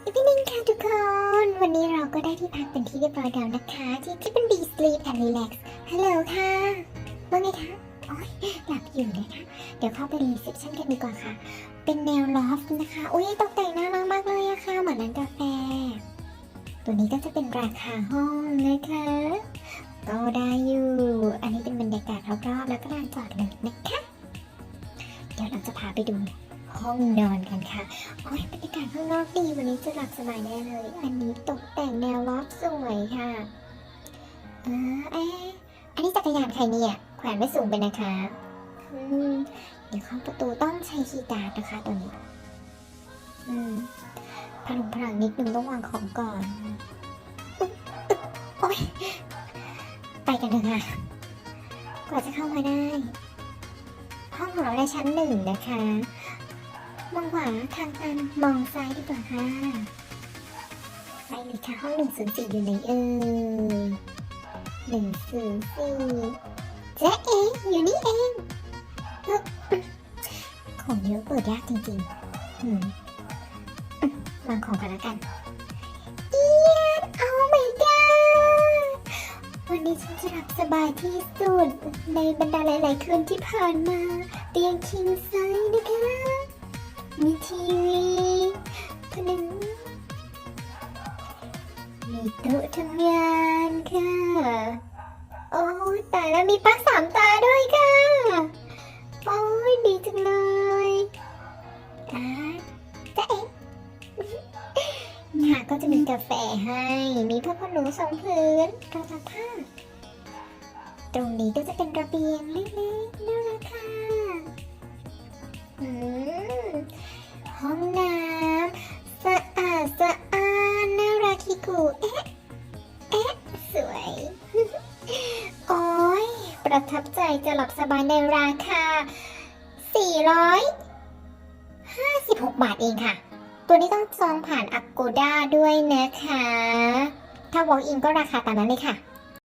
พี่นิ่งค่ะทุกคน วันนี้เราก็ได้ที่พักเป็นที่เรียบร้อยแล้วนะคะ ที่ที่เป็น B Sleep and Relax ฮัลโหลค่ะว่าไงคะโอ๊ยหลับอยู่เลยค่ะเดี๋ยวเข้าไปรีเซพชันกันดีกว่าค่ะ เป็นแนวลอฟนะคะอุ้ยตกแต่งน่ารักมากเลยอะค่ะเหมือนร้านกาแฟ ตัวนี้ก็จะเป็นราคาห้องนะคะก็ได้อยู่ อันนี้เป็นบรรยากาศรอบๆแล้วก็ลานจอดรถนะคะ เดี๋ยวเราจะพาไปดู ห้องนอนกันค่ะ โอ้ยบรรยากาศข้างนอกดีวันนี้จะหลับสบายแน่เลย อันนี้ตกแต่งแนวลอฟสวยค่ะเออเอ๊ะอันนี้จักรยานใครเนี่ย แขวนไม่สูงไปนะคะอืมเดี๋ยวเข้าประตูต้องใช้คีย์การ์ดนะคะตัวนี้ อืมพลุงพลังนิดนึงต้องวางของก่อน โอ๊ยไปกันเลยค่ะ กว่าจะเข้ามาได้ ห้องของเราในชั้นหนึ่งนะคะ มองขวาทางตันมองซ้ายดีกว่าค่ะไปเลยค่ะห้องหนึ่งศูนย์สี่อยู่ไหนเอ่ยหนึ่งศูนย์สี่เจ๊เองอยู่นี่เองเอ้อของเยอะเปิดยากจริงๆวางของกันแล้วกันเอียด oh my god วันนี้ฉันจะหลับสบายที่สุด ในบรรดาหลายๆคืนที่ผ่านมา เตียงคิงไซส์นะคะ มีทีวีผนึงมีโต๊ะทำงานค่ะ โอ้ยตายแล้วมีปลั๊กสามตาด้วยค่ะ โอ้ยดีจังเลยอ่าจ๊ะเอ๋เนี่ยก็จะมีกาแฟให้ มีผ้าขนหนูสองพื้นกระดาษผ้า ตรงนี้ก็จะเป็นระเบียงเล็กๆ ประทับใจจะหลับสบายในราคา 456 บาทเองค่ะ ตัวนี้ต้องจองผ่าน Agoda ด้วยนะคะ ถ้า Walk in ก็ราคาตามนั้นเลยค่ะ